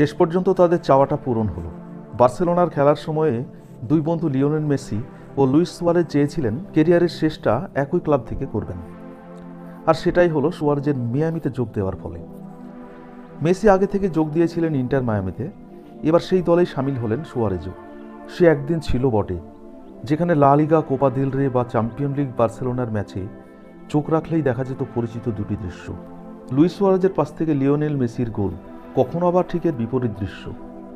শেষ পর্যন্ত তাদের চাওয়াটা পূরণ হলো। বার্সেলোনার খেলার সময়ে দুই বন্ধু লিওনেল মেসি ও লুইস সুয়ারেজ চেয়েছিলেন কেরিয়ারের শেষটা একই ক্লাব থেকে করবেন। আর সেটাই হলো সুয়ারেজের মিয়ামিতে যোগ দেওয়ার ফলে। মেসি আগে থেকে যোগ দিয়েছিলেন ইন্টার মায়ামিতে, এবার সেই দলেই সামিল হলেন সুয়ারেজও। সে একদিন ছিল বটে, যেখানে লা লিগা, কোপা দিল রে বা চ্যাম্পিয়ন লিগ বার্সেলোনার ম্যাচে চোখ রাখলেই দেখা যেত পরিচিত দুটি দৃশ্য। লুইস সুয়ারেজের পাশ থেকে লিওনেল মেসির গোল কখনো আবার ঠিক এর বিপরীত দৃশ্য।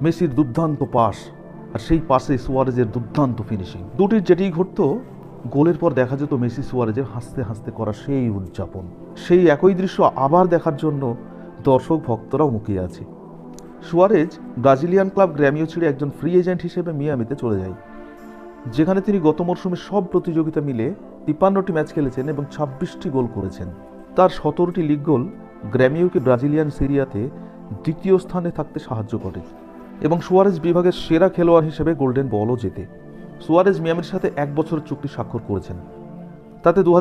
মেসির দুর্দান্ত পাস আর সেই পাশে সুয়ারেজের দুর্দান্ত ফিনিশিং দুটির যেটি ঘটতো, গোলের পর দেখা যেত মেসি সুয়ারেজের হাসতে হাসতে করা সেই উদযাপন। সেই একই দৃশ্য আবার দেখার জন্য দর্শক ভক্তরাও মুখিয়ে আছে। সুয়ারেজ ব্রাজিলিয়ান ক্লাব গ্র্যামিও ছেড়ে একজন ফ্রি এজেন্ট হিসেবে মিয়ামিতে চলে যায়। যেখানে তিনি গত মরশুমে সব প্রতিযোগিতা মিলে তিপ্পান্নটি ম্যাচ খেলেছেন এবং ছাব্বিশটি গোল করেছেন। তার সতেরোটি লিগ গোল গ্র্যামিওকে ব্রাজিলিয়ান সিরিয়াতে দ্বিতীয় স্থানে থাকতে সাহায্য করে এবং সুয়ারেজ বিভাগের সেরা খেলোয়াড় হিসেবে গোল্ডেন বলও জেতে। সুয়ারেজ মিয়ামির সাথে এক বছর চুক্তি স্বাক্ষর করেছেন। তাতে দু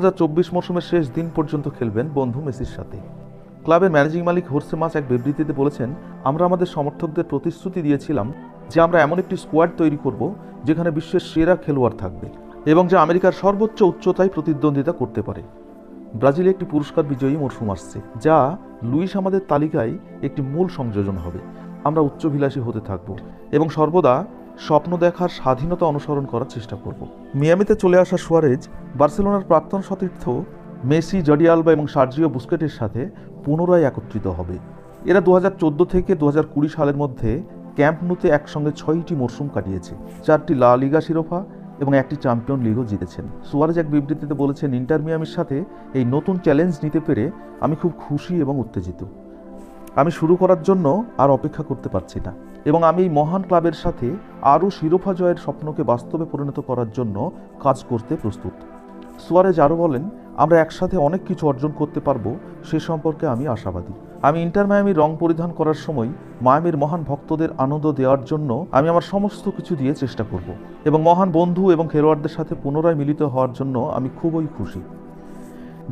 মরশুমের শেষ দিন পর্যন্ত খেলবেন বন্ধু মেসির সাথে। ক্লাবের ম্যানেজিং মালিক হোর্সে মাস এক বিবৃতিতে বলেছেন, আমরা আমাদের সমর্থকদের প্রতিশ্রুতি দিয়েছিলাম যে আমরা এমন একটি স্কোয়াড তৈরি করব যেখানে বিশ্বের সেরা খেলোয়াড় থাকবে এবং যা আমেরিকার সর্বোচ্চ উচ্চতায় প্রতিদ্বন্দ্বিতা করতে পারে। ব্রাজিলে একটি পুরস্কার বিজয়ী মরশুম আসছে, যা লুইস আমাদের তালিকায় একটি মূল সংযোজন হবে। আমরা উচ্চভিলাষী হতে থাকব এবং সর্বদা স্বপ্ন দেখার স্বাধীনতা অনুসরণ করার চেষ্টা করব। মিয়ামিতে চলে আসা সুয়ারেজ, বার্সেলোনার প্রাক্তন সতীর্থ মেসি জডিয়ালবা এবং সার্জিও বুস্কেটের সাথে পুনরায় একত্রিত হবে। এরা দু হাজার চোদ্দ থেকে দু হাজার কুড়ি সালের মধ্যে ক্যাম্প নুতে একসঙ্গে ছয়টি মরশুম কাটিয়েছে। চারটি লা লিগা শিরোপা এবং একটি চ্যাম্পিয়ন লিগও জিতেছেন। সুয়ারেজ এক বিবৃতিতে বলেছেন, ইন্টার মিয়ামির সাথে এই নতুন চ্যালেঞ্জ নিতে পেরে আমি খুব খুশি এবং উত্তেজিত। আমি শুরু করার জন্য আর অপেক্ষা করতে পারছি না। এবং আমি এই মহান ক্লাবের সাথে আরও শিরোপা জয়ের স্বপ্নকে বাস্তবে পরিণত করার জন্য কাজ করতে প্রস্তুত। সুয়ারেজ আরও বলেন, আমরা একসাথে অনেক কিছু অর্জন করতে পারব, সে সম্পর্কে আমি আশাবাদী। আমি ইন্টার মায়ামির রং পরিধান করার সময় মায়ামির মহান ভক্তদের আনন্দ দেওয়ার জন্য আমি আমার সমস্ত কিছু দিয়ে চেষ্টা করব এবং মহান বন্ধু এবং খেলোয়াড়দের সাথে পুনরায় মিলিত হওয়ার জন্য আমি খুবই খুশি।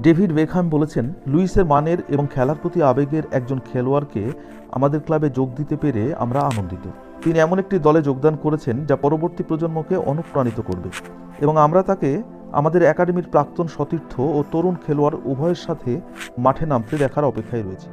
ডেভিড বেকহাম বলেছেন, লুইসের মানের এবং খেলার প্রতি আবেগের একজন খেলোয়াড়কে আমাদের ক্লাবে যোগ দিতে পেরে আমরা আনন্দিত। তিনি এমন একটি দলে যোগদান করেছেন যা পরবর্তী প্রজন্মকে অনুপ্রাণিত করবে এবং আমরা তাকে আমাদের একাডেমির প্রাক্তন সতীর্থ ও তরুণ খেলোয়াড় উভয়ের সাথে মাঠে নামতে দেখার অপেক্ষায় রয়েছে।